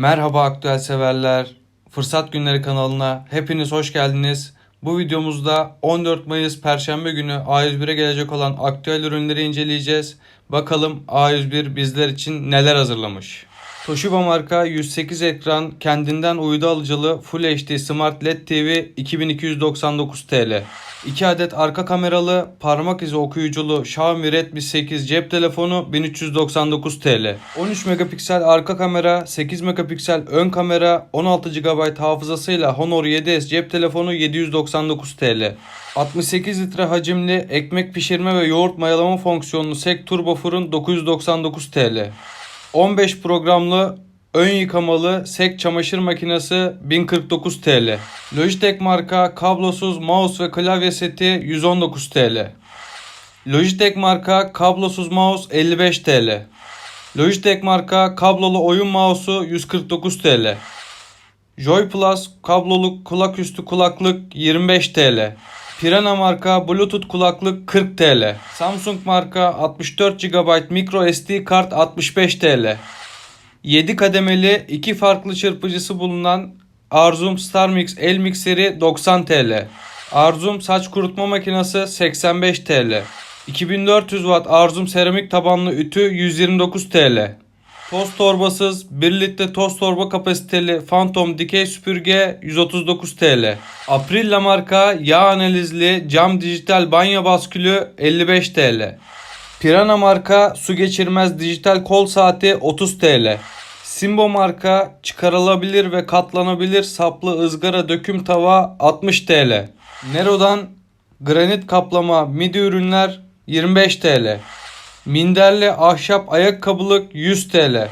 Merhaba aktüel severler. Fırsat Günleri kanalına hepiniz hoş geldiniz. Bu videomuzda 14 Mayıs Perşembe günü A101'e gelecek olan aktüel ürünleri inceleyeceğiz. Bakalım A101 bizler için neler hazırlamış. Toshiba marka 108 ekran kendinden uydu alıcılı Full HD Smart LED TV 2299 TL. 2 adet arka kameralı parmak izi okuyuculu Xiaomi Redmi 8 cep telefonu 1399 TL. 13 megapiksel arka kamera, 8 megapiksel ön kamera, 16 GB hafızasıyla Honor 7S cep telefonu 799 TL. 68 litre hacimli ekmek pişirme ve yoğurt mayalama fonksiyonlu SEK Turbo Fırın 999 TL. 15 programlı ön yıkamalı SEK çamaşır makinesi 1049 TL. Logitech marka kablosuz mouse ve klavye seti 119 TL. Logitech marka kablosuz mouse 55 TL. Logitech marka kablolu oyun mouse'u 149 TL. Joy Plus kablolu kulaküstü kulaklık 25 TL. Pirana marka Bluetooth kulaklık 40 TL. Samsung marka 64 GB micro SD kart 65 TL. 7 kademeli 2 farklı çırpıcısı bulunan Arzum StarMix el mikseri 90 TL. Arzum saç kurutma makinesi 85 TL. 2400 Watt Arzum seramik tabanlı ütü 129 TL. Toz torbasız 1 litre toz torba kapasiteli Phantom dikey süpürge 139 TL. Aprilla marka yağ analizli cam dijital banyo baskülü 55 TL. Pirana marka su geçirmez dijital kol saati 30 TL. Simbo marka çıkarılabilir ve katlanabilir saplı ızgara döküm tava 60 TL. Nero'dan granit kaplama midi ürünler 25 TL. Minderli ahşap ayakkabılık 100 TL.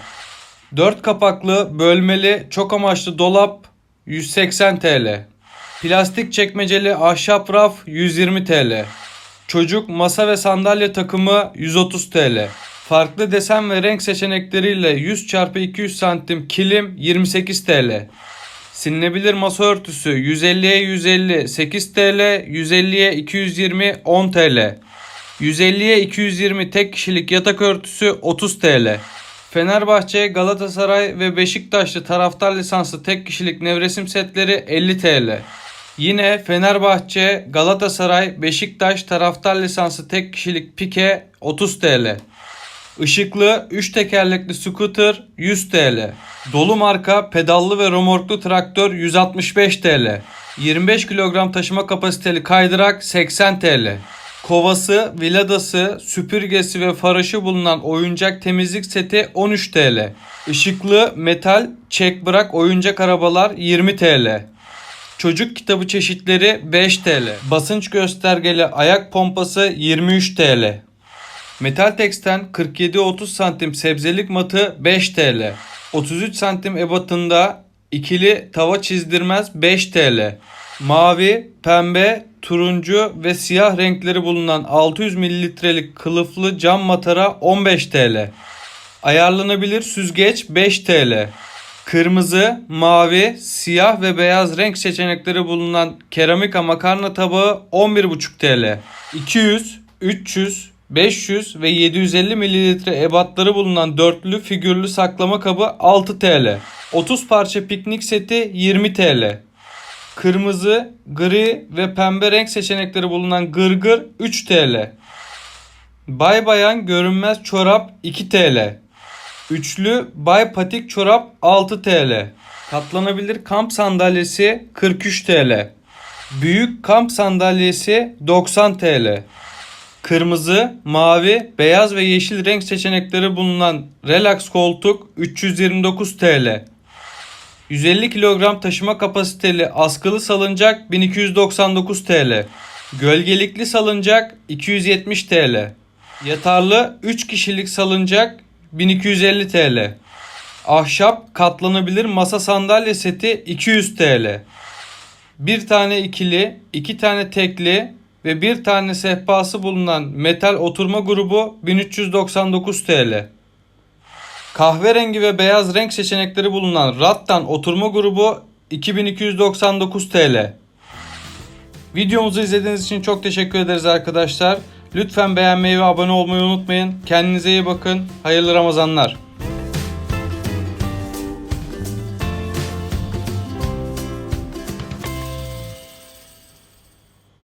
4 kapaklı bölmeli çok amaçlı dolap 180 TL. Plastik çekmeceli ahşap raf 120 TL. Çocuk masa ve sandalye takımı 130 TL. Farklı desen ve renk seçenekleriyle 100 x 200 santim kilim 28 TL. Silinebilir masa örtüsü 150'ye 150 8 TL, 150'ye 220 10 TL. 150'ye 220 tek kişilik yatak örtüsü 30 TL. Fenerbahçe, Galatasaray ve Beşiktaşlı taraftar lisanslı tek kişilik nevresim setleri 50 TL. Yine Fenerbahçe, Galatasaray, Beşiktaş taraftar lisanslı tek kişilik pike 30 TL. Işıklı 3 tekerlekli scooter 100 TL. Dolu marka pedallı ve romorklu traktör 165 TL. 25 kilogram taşıma kapasiteli kaydırak 80 TL. Kovası, viladası, süpürgesi ve faraşı bulunan oyuncak temizlik seti 13 TL. Işıklı metal çek bırak oyuncak arabalar 20 TL. Çocuk kitabı çeşitleri 5 TL. Basınç göstergeli ayak pompası 23 TL. Metal Tex'ten 47-30 santim sebzelik matı 5 TL. 33 santim ebatında ikili tava çizdirmez 5 TL. Mavi, pembe, turuncu ve siyah renkleri bulunan 600 mililitrelik kılıflı cam matara 15 TL. Ayarlanabilir süzgeç 5 TL. Kırmızı, mavi, siyah ve beyaz renk seçenekleri bulunan keramika makarna tabağı 11,5 TL. 200, 300, 500 ve 750 mililitre ebatları bulunan dörtlü figürlü saklama kabı 6 TL. 30 parça piknik seti 20 TL. Kırmızı, gri ve pembe renk seçenekleri bulunan gırgır 3 TL. Bay bayan görünmez çorap 2 TL. Üçlü bay patik çorap 6 TL. Katlanabilir kamp sandalyesi 43 TL. Büyük kamp sandalyesi 90 TL. Kırmızı, mavi, beyaz ve yeşil renk seçenekleri bulunan relax koltuk 329 TL. 150 kilogram taşıma kapasiteli askılı salıncak 1299 TL. Gölgelikli salıncak 270 TL. Yatarlı 3 kişilik salıncak 1250 TL. Ahşap katlanabilir masa sandalye seti 200 TL. Bir tane ikili, iki tane tekli ve bir tane sehpası bulunan metal oturma grubu 1399 TL. Kahverengi ve beyaz renk seçenekleri bulunan Rattan oturma grubu 2299 TL. Videomuzu izlediğiniz için çok teşekkür ederiz arkadaşlar. Lütfen beğenmeyi ve abone olmayı unutmayın. Kendinize iyi bakın. Hayırlı Ramazanlar.